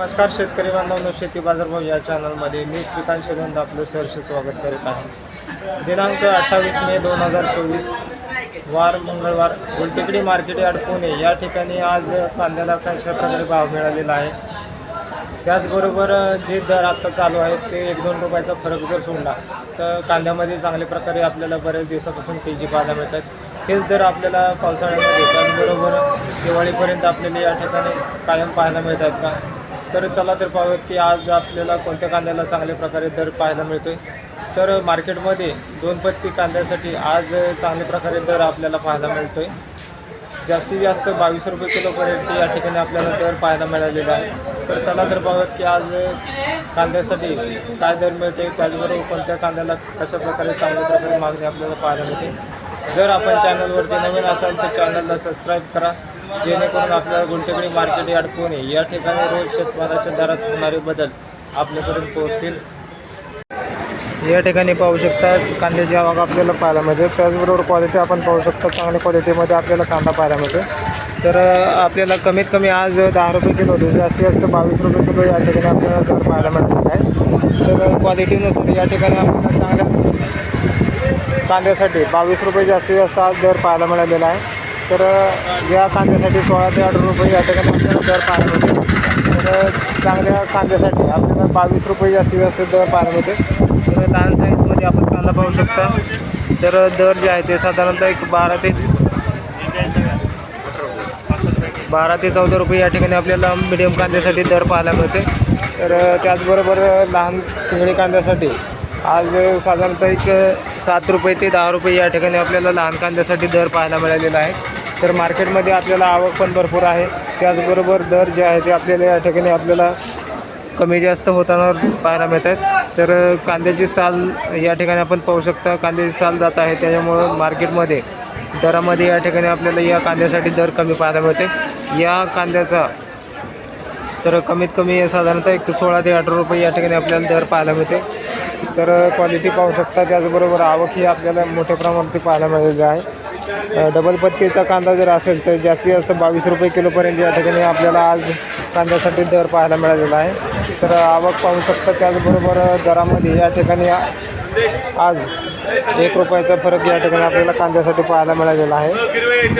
नमस्कार शेतकरी बांधवांनो शेती बाजारभाव या चॅनलमध्ये मी श्रीकांत शेगंद आपलं सहर्ष स्वागत करीत आहे. दिनांक अठ्ठावीस मे दोन हजार चोवीस वार मंगळवार. Gultekdi market yard Pune. या ठिकाणी आज कांद्याला कशा प्रकारे भाव मिळालेला आहे? त्याचबरोबर जे दर आत्ता चालू आहेत ते एक दोन रुपयाचा फरक जर सोडला तर कांद्यामध्ये चांगल्या प्रकारे आपल्याला बऱ्याच दिवसापासून के जी पाहायला मिळतात. हेच दर आपल्याला पावसाळ्यामध्ये त्याचबरोबर दिवाळीपर्यंत आपल्याला या ठिकाणी कायम पाहायला मिळतात का? तर चला तर पाहूयात की आज आपल्याला कोणत्या कांद्याला चांगल्या प्रकारे दर पाहायला मिळतोय. तर मार्केटमध्ये दोन पत्ती कांद्यासाठी आज चांगल्या प्रकारे दर आपल्याला पाहायला मिळतोय. जास्तीत जास्त बावीस रुपये किलोपर्यंत या ठिकाणी आपल्याला दर पाहायला मिळालेला आहे. तर चला तर पाहूयात की आज कांद्यासाठी काय दर मिळते त्याचबरोबर कोणत्या कांद्याला कशा प्रकारे चांगल्या प्रकारे मागणी आपल्याला पाहायला मिळते. जर आपण चॅनलवरती नवीन असाल तर चॅनलला सबस्क्राईब करा. जेणेकरून आपल्याला गुंटेकडी मार्केट यार्ड पुणे या ठिकाणी रोज शेतमालाच्या दरात होणारे बदल आपल्यापर्यंत पोहोचतील. या ठिकाणी पाहू शकता कांद्याची आवक आपल्याला पाहायला मिळते. त्याचबरोबर क्वालिटी आपण पाहू शकता चांगल्या क्वालिटीमध्ये आपल्याला कांदा पाहायला मिळतो. तर आपल्याला कमीत कमी आज दहा रुपये किलो होते जास्तीत जास्त बावीस रुपये किलो या ठिकाणी आपल्याला दर पाहायला मिळालेला आहे. तर क्वालिटीनुसार या ठिकाणी आपल्याला चांगल्या कांद्यासाठी बावीस रुपये जास्तीत जास्त आज दर पाहायला मिळालेला आहे. तर या कांद्यासाठी सोळा ते अठरा रुपये या ठिकाणी आपल्याला दर पाहायला होते तर चांगल्या कांद्यासाठी आपल्याला बावीस रुपये जास्तीत जास्त दर पाहायला होते तर लहान साईजमध्ये आपण कांदा पाहू शकता. तर दर जे आहे ते साधारणतः एक बारा ते बारा ते चौदा रुपये या ठिकाणी आपल्याला मिडियम कांद्यासाठी दर पाहायला मिळते. तर त्याचबरोबर लहान चिंगडी कांद्यासाठी आज साधारणतः एक सात रुपये ते दहा रुपये या ठिकाणी आपल्याला लहान कांद्यासाठी दर पाहायला मिळालेला आहे. तर मार्केटमध्ये आपल्याला आवक पण भरपूर आहे. त्याचबरोबर दर जे आहे ते आपल्याला या ठिकाणी आपल्याला कमी जास्त होताना पाहायला मिळत आहेत तर कांद्याची साल या ठिकाणी आपण पाहू शकता कांद्याची साल जात आहे. त्याच्यामुळं मार्केटमध्ये दरामध्ये या ठिकाणी आपल्याला या कांद्यासाठी दर कमी पाहायला मिळते. या कांद्याचा तर कमीत कमी साधारणतः एक सोळा ते अठरा रुपये या ठिकाणी आपल्याला दर पाहायला मिळते. तर क्वालिटी पाहू शकता. त्याचबरोबर आवक ही आपल्याला मोठ्या प्रमाणात पाहायला मिळालेली आहे. डबल पत्तीचा कांदा जर असेल तर जास्तीत जास्त बावीस रुपये किलोपर्यंत या ठिकाणी आपल्याला आज कांद्यासाठी दर पाहायला मिळालेला आहे. तर आवक पाहू शकता त्याचबरोबर दरामध्ये या ठिकाणी आज एक रुपयाचा फरक या ठिकाणी आपल्याला कांद्यासाठी पाहायला मिळालेला आहे.